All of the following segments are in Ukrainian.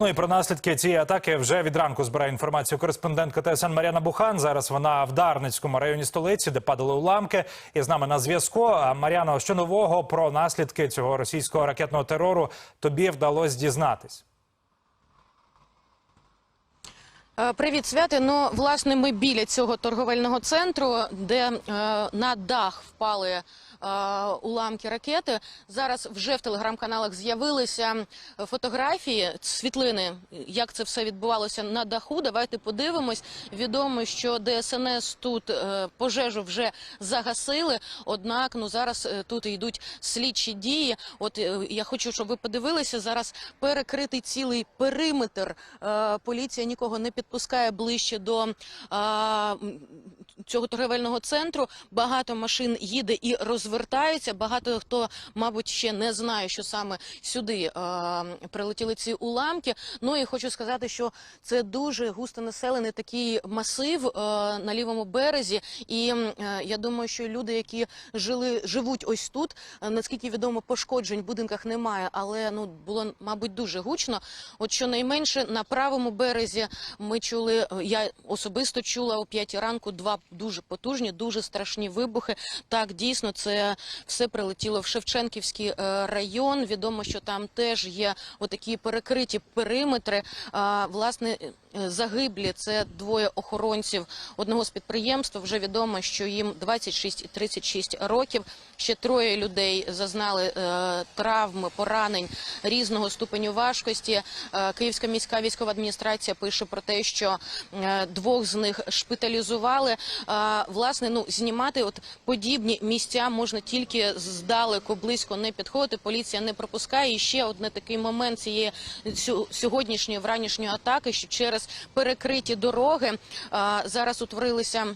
Ну і про наслідки цієї атаки вже від ранку збирає інформацію кореспондентка ТСН Мар'яна Бухан. Зараз вона в Дарницькому районі столиці, де падали уламки. І з нами на зв'язку. Мар'яно, що нового про наслідки цього російського ракетного терору тобі вдалося дізнатись? Е, Привіт, святи. Ну, власне, ми біля цього торговельного центру, де е, на дах впали е, уламки ракети. Зараз вже в телеграм-каналах з'явилися фотографії, світлини, як це все відбувалося на даху. Давайте подивимось. Відомо, що ДСНС тут е, пожежу вже загасили. Однак, ну зараз е, тут йдуть слідчі дії. От е, я хочу, щоб ви подивилися. Зараз перекритий цілий периметр. Е, Поліція нікого не підпускає ближче до а, цього торговельного центру. Багато машин їде і розвертаються. Багато хто, мабуть, ще не знає, що саме сюди а, прилетіли ці уламки. Ну і хочу сказати, що це дуже густонаселений такий масив а, на лівому березі. І м, е, я думаю, що люди, які жили, живуть ось тут, е, наскільки відомо, пошкоджень в будинках немає, але ну було мабуть дуже гучно. От щонайменше на правому березі ми чули. е, Я особисто чула о п'ятій ранку два дуже потужні, дуже страшні вибухи. Так, дійсно, це все прилетіло в Шевченківський е, район. Відомо, що там теж є отакі перекриті периметри. Власне, загиблі це двоє охоронців одного з підприємств. Вже відомо, що їм 26 і 36 років. Ще троє людей зазнали е, травми, поранень різного ступеню важкості. Е, Київська міська військова адміністрація пише про те, що е, двох з них шпиталізували. Власне, ну знімати от подібні місця можна тільки здалеку, близько не підходити. Поліція не пропускає. І ще один такий момент цієї сьогоднішньої вранішньої атаки, що через перекриті дороги зараз утворилися.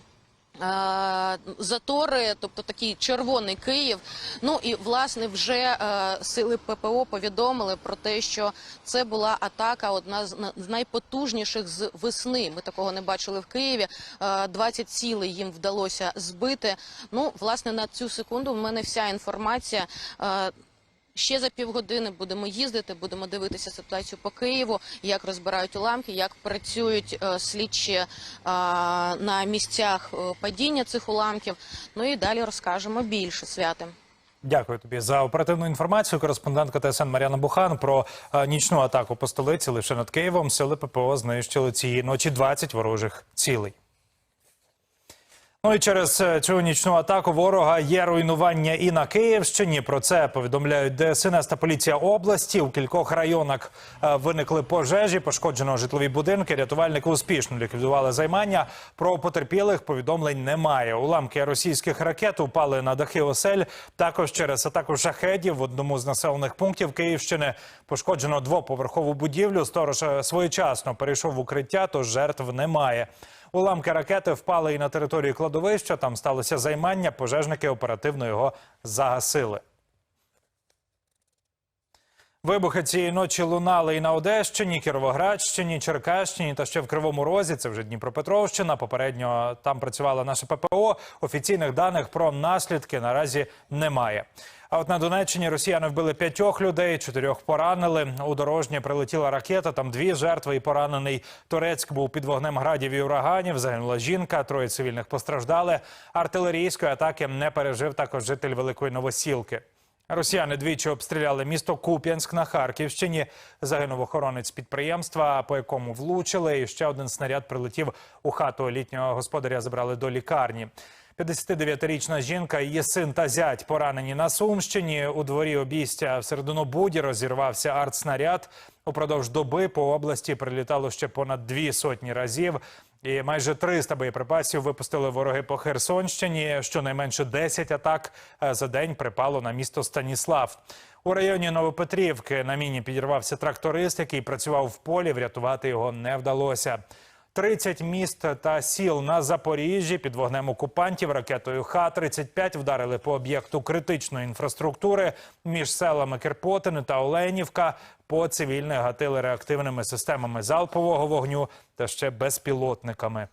Затори, тобто такий червоний Київ. Ну і власне вже е, сили ППО повідомили про те, що це була атака, одна з найпотужніших з весни. Ми такого не бачили в Києві. Е, 20 цілей їм вдалося збити. Ну, власне, на цю секунду в мене вся інформація. Ще за півгодини будемо їздити, будемо дивитися ситуацію по Києву, як розбирають уламки, як працюють е, слідчі е, на місцях е, падіння цих уламків. Ну і далі розкажемо більше святим. Дякую тобі за оперативну інформацію. Кореспондентка ТСН Мар'яна Бухан про е, нічну атаку по столиці лише над Києвом. Сили ППО знищили цієї ночі 20 ворожих цілей. Ну і через е, цю нічну атаку ворога є руйнування і на Київщині. Про це повідомляють ДСНС та поліція області. У кількох районах е, виникли пожежі, пошкоджено житлові будинки. Рятувальники успішно ліквідували займання. Про потерпілих повідомлень немає. Уламки російських ракет упали на дахи осель. Також через атаку шахедів в одному з населених пунктів Київщини пошкоджено двоповерхову будівлю. Сторож е, своєчасно перейшов в укриття, тож жертв немає. Уламки ракети впали і на території кладовища. Там сталося займання. Пожежники оперативно його загасили. Вибухи цієї ночі лунали і на Одещині, Кіровоградщині, Черкащині та ще в Кривому Розі. Це вже Дніпропетровщина. Попередньо там працювала наша ППО. Офіційних даних про наслідки наразі немає. А от на Донеччині росіяни вбили п'ятьох людей, чотирьох поранили. У дорожнє прилетіла ракета. Там дві жертви і поранений. Турецьк був під вогнем градів і ураганів. Загинула жінка, троє цивільних постраждали. Артилерійської атаки не пережив також житель Великої Новосілки. Росіяни двічі обстріляли місто Куп'янськ на Харківщині. Загинув охоронець підприємства, по якому влучили. І ще один снаряд прилетів у хату літнього господаря. Забрали до лікарні. 59-річна жінка, її син та зять поранені на Сумщині. У дворі обійстя в Серединобуді розірвався артснаряд. Упродовж доби по області прилітало ще понад дві сотні разів. І майже 300 боєприпасів випустили вороги по Херсонщині. Щонайменше 10 атак е, за день припало на місто Станіслав. У районі Новопетрівки на міні підірвався тракторист, який працював в полі. Врятувати його не вдалося. 30 міст та сіл на Запоріжжі під вогнем окупантів ракетою Х-35 вдарили по об'єкту критичної інфраструктури між селами Кирпотини та Оленівка. По цивільних гатили реактивними системами залпового вогню та ще безпілотниками.